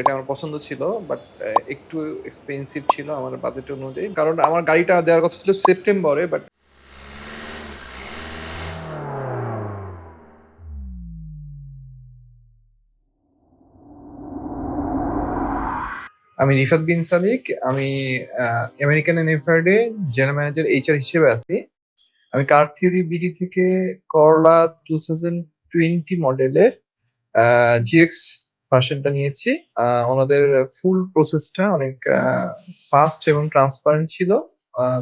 এটা আমার পছন্দ ছিল বাট একটু এক্সপেন্সিভ ছিল আমার বাজেট অনুযায়ী। কারণ আমার গাড়িটা দেওয়ার কথা ছিল সেপ্টেম্বরে বাট আমি রিফাত বিন সালিক আমি আমেরিকান এনএফআরডে জেনারেল ম্যানেজার এইচআর হিসেবে আছি। আমি কার থিওরি বিডি থেকে করলা টু থাউজেন্ড টোয়েন্টি মডেলের জিএক্স ভার্সনটা নিয়েছি। ওনাদের ফুল প্রসেসটা অনেক ফাস্ট এবং ট্রান্সপারেন্ট ছিল।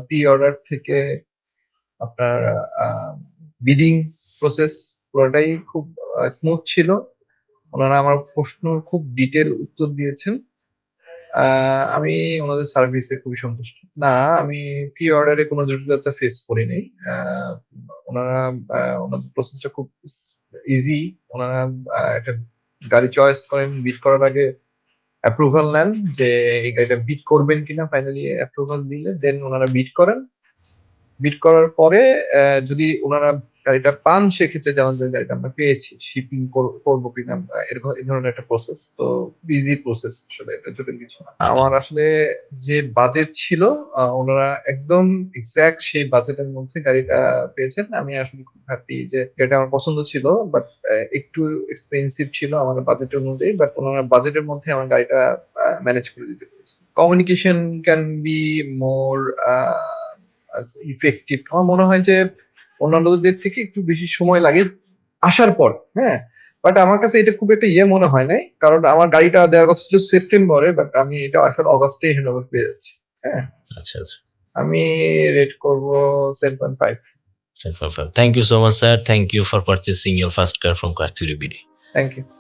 প্রি অর্ডার থেকে আপনার বিডিং প্রসেস পুরোটাই খুব স্মুথ ছিল। ওনারা আমার প্রশ্ন খুব ডিটেল উত্তর দিয়েছেন। আমি ওনাদের সার্ভিসে খুবই সন্তুষ্ট। না, আমি প্রি অর্ডারে কোনো জটিলতা ফেস করিনি। ওনারা ওনাদের প্রসেসটা খুব ইজি ওনারা একটা গাড়ি চয়েস করেন বিট করার আগে অ্যাপ্রুভাল নেন যে এই গাড়িটা বিট করবেন কিনা ফাইনালি অ্যাপ্রুভাল দিলে দেন ওনারা বিট করেন। বিট করার পরে যদি ওনারা গাড়িটা পান সেক্ষেত্রে যেমন গাড়িটা আমরা পেয়েছি শিপিং করব কিনা এরকম এই ধরনের একটা প্রসেস তো ইজি প্রসেস আসলে এটা জটিল কিছু না। আমার আসলে যে বাজেট ছিল ওনারা একদম এক্সাক্ট সেই বাজেটের মধ্যে গাড়িটা পেয়েছেন। আমি আসলে খুব হ্যাপি যে গাড়িটা আমার পছন্দ ছিল বাট একটু এক্সপেন্সিভ ছিল আমার বাজেট অনুযায়ী বাট ওনারা বাজেটের মধ্যে আমার গাড়িটা ম্যানেজ করে দিতে পেরেছে। Communication can be more effective আমার মনে হয় যে অন্যান্যদের থেকে একটু বেশি সময় লাগে আসার পর হ্যাঁ? বাট আমার কাছে এটা খুব একটা ইয়ে মনে হয় নাই কারণ আমার গাড়িটা দেওয়ার কথা ছিল সেপ্টেম্বরে বাট আমি এটা আসলে অগস্টে হ্যান্ড পেয়ে যাচ্ছি হ্যাঁ? আচ্ছা আচ্ছা। আমি রেট করব seven point five Thank you so much, sir. Thank you for purchasing your first car from Car Theory BD. Thank you